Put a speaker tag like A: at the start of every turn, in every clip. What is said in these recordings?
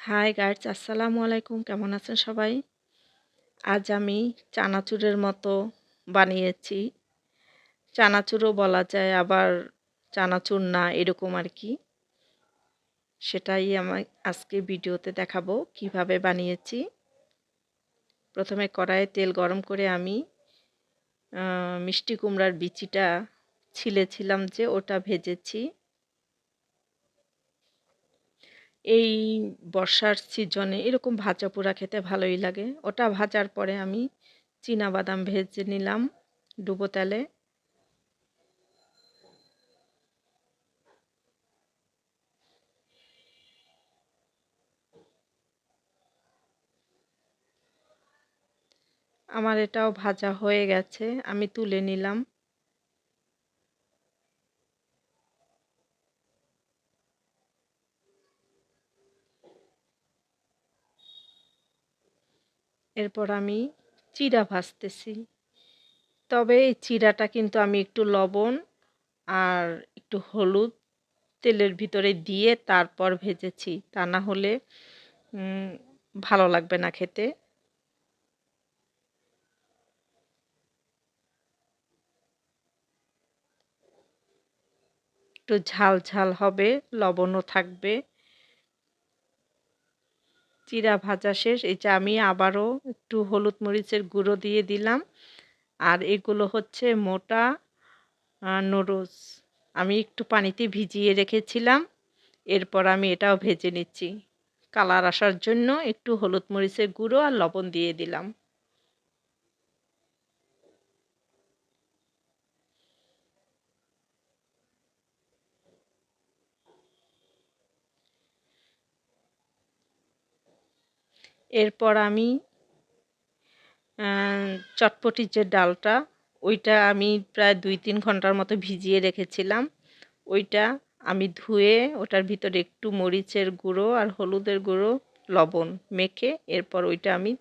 A: High guides আসসালামু আলাইকুম কেমন আছেন সবাই? আজ আমি চানাচুরের মতো বানিয়েছি। চানাচুরও বলা যায়, আবার চানাচুর না, এরকম আর কি। সেটাই আমি আজকে ভিডিওতে দেখাবো কীভাবে বানিয়েছি। প্রথমে কড়াইয়ে তেল গরম করে আমি মিষ্টি কুমড়ার বিচিটা ছিলেছিলাম যে ওটা ভেজেছি। এই বর্ষার সিজনে এরকম ভাজা পোড়া খেতে ভালোই লাগে। ওটা ভাজার পরে আমি বাদাম ভেজে নিলাম ডুবো তেলে। আমার এটাও ভাজা হয়ে গেছে, আমি তুলে নিলাম। এরপর আমি চিড়া ভাজতেছি। তবে এই চিড়াটা কিন্তু আমি একটু লবণ আর একটু হলুদ তেলের ভিতরে দিয়ে তারপর ভেজেছি। তা না হলে ভালো লাগবে না খেতে। একটু ঝাল ঝাল হবে, লবণও থাকবে। চিরা ভাজা শেষ। এই যে আমি আবারও একটু হলুদ মরিচের গুঁড়ো দিয়ে দিলাম। আর এগুলো হচ্ছে মোটা নুডলস। আমি একটু পানিতে ভিজিয়ে রেখেছিলাম। এরপর আমি এটাও ভেজে নিচ্ছি। কালার আসার জন্য একটু হলুদ মরিচের গুঁড়ো আর লবণ দিয়ে দিলাম। এরপর আমি চটপটির যে ডালটা, ওইটা আমি প্রায় দুই তিন ঘণ্টার মতো ভিজিয়ে রেখেছিলাম। ওইটা আমি ধুয়ে ওটার ভিতরে একটু মরিচের গুঁড়ো আর হলুদের গুঁড়ো, লবণ মেখে এরপর ওইটা আমি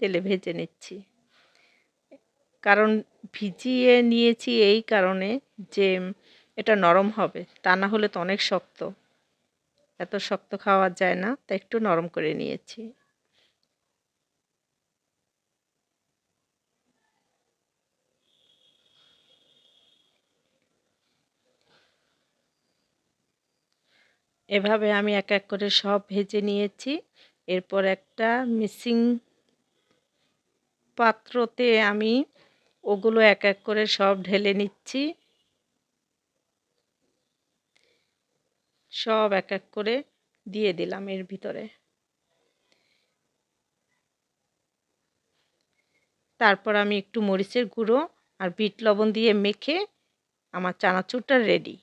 A: তেলে ভেজে নিচ্ছি। কারণ ভিজিয়ে নিয়েছি এই কারণে যে এটা নরম হবে, তা না হলে তো অনেক শক্ত। এত শক্ত খাওয়া যায় না, তা একটু নরম করে নিয়েছি। এভাবে আমি এক এক করে সব ভেজে নিয়েছি। এরপর একটা মিসিং পাত্রতে আমি ওগুলো এক এক করে সব ঢেলে নিচ্ছি। সব এক এক করে দিয়ে দিলাম এর ভিতরে। তারপর আমি একটু মরিচের গুঁড়ো আর বিট লবণ দিয়ে মেখে আমার চানাচুরটা রেডি